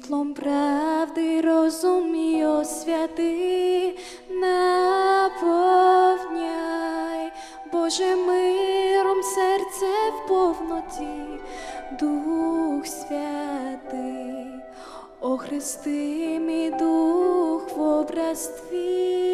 світлом правди розум мій освяти, наповняй, Боже миром серце в повноті, Дух святий. О Христи, мій дух в образ твій.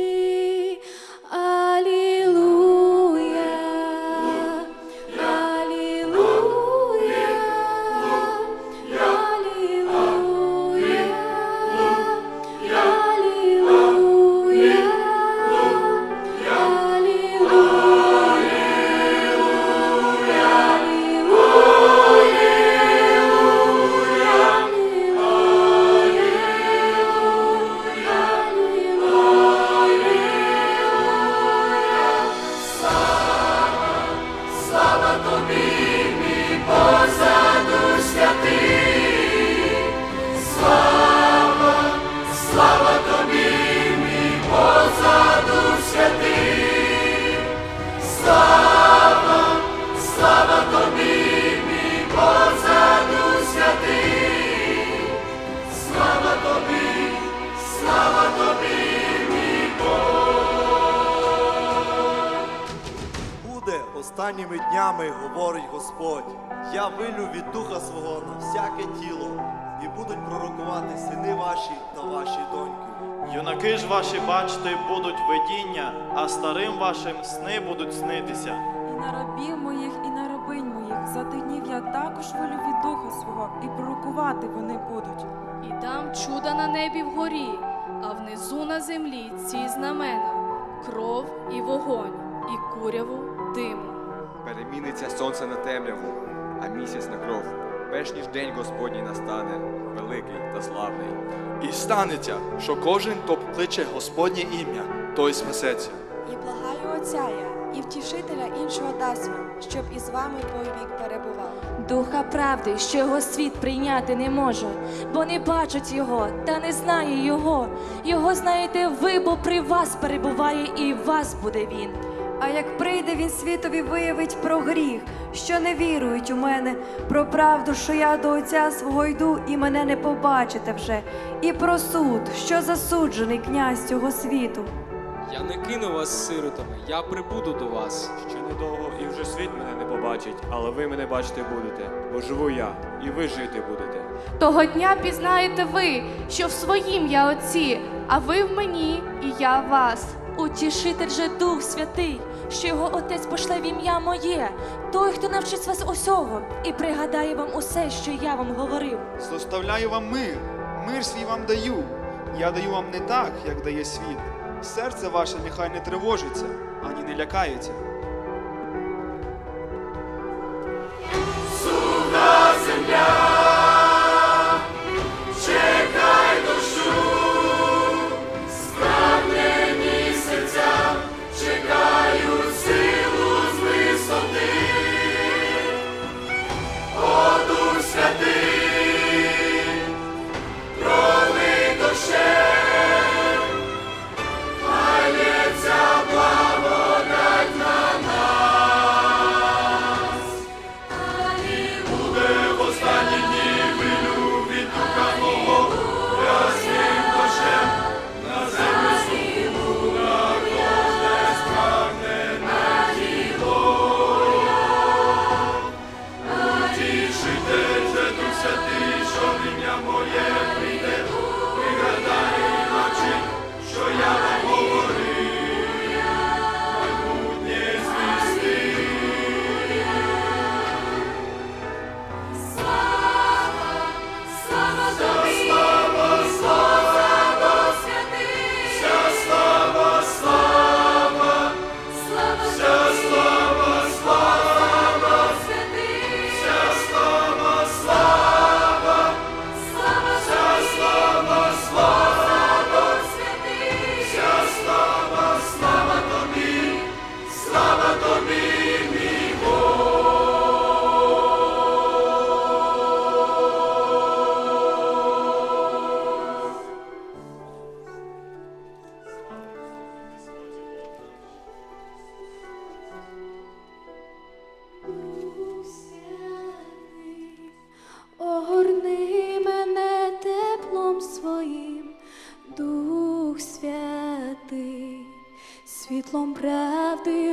Останніми днями, говорить Господь. Я вилю від духа свого на всяке тіло, і будуть пророкувати сини ваші та ваші доньки. Юнаки ж ваші, бачите, будуть видіння, а старим вашим сни будуть снитися. І на рабів моїх, і на рабинь моїх за тих днів я також волю від духа свого, і пророкувати вони будуть. І дам чуда на небі вгорі, а внизу на землі ці знамена кров і вогонь, і куряву диму. Переміниться сонце на темряву, а місяць на кров, перш ніж день Господній настане, великий та славний. І станеться, що кожен, хто кличе Господнє ім'я, той спасеться. І благаю Отця я, і втішителя іншого дасть вам, щоб із вами повік перебував. Духа правди, що його світ прийняти не може, бо не бачить його та не знає його. Його знаєте ви, бо при вас перебуває і в вас буде він. А як прийде він світові виявить про гріх, що не вірують у мене, про правду, що я до Отця свого йду і мене не побачите вже, і про суд, що засуджений князь цього світу. Я не кину вас сиротами, я прибуду до вас. Ще недовго і вже світ мене не побачить, але ви мене бачити будете, бо живу я, і ви жити будете. Того дня пізнаєте ви, що в своїм я отці, а ви в мені, і я в вас. Утішитель же Дух Святий, що його Отець пошле в ім'я моє, той, хто навчить вас усього, і пригадає вам усе, що я вам говорив. Зоставляю вам мир, мир свій вам даю. Я даю вам не так, як дає світ. Серце ваше нехай не тривожиться, ані не лякається. Земля,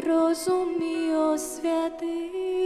світлом святий.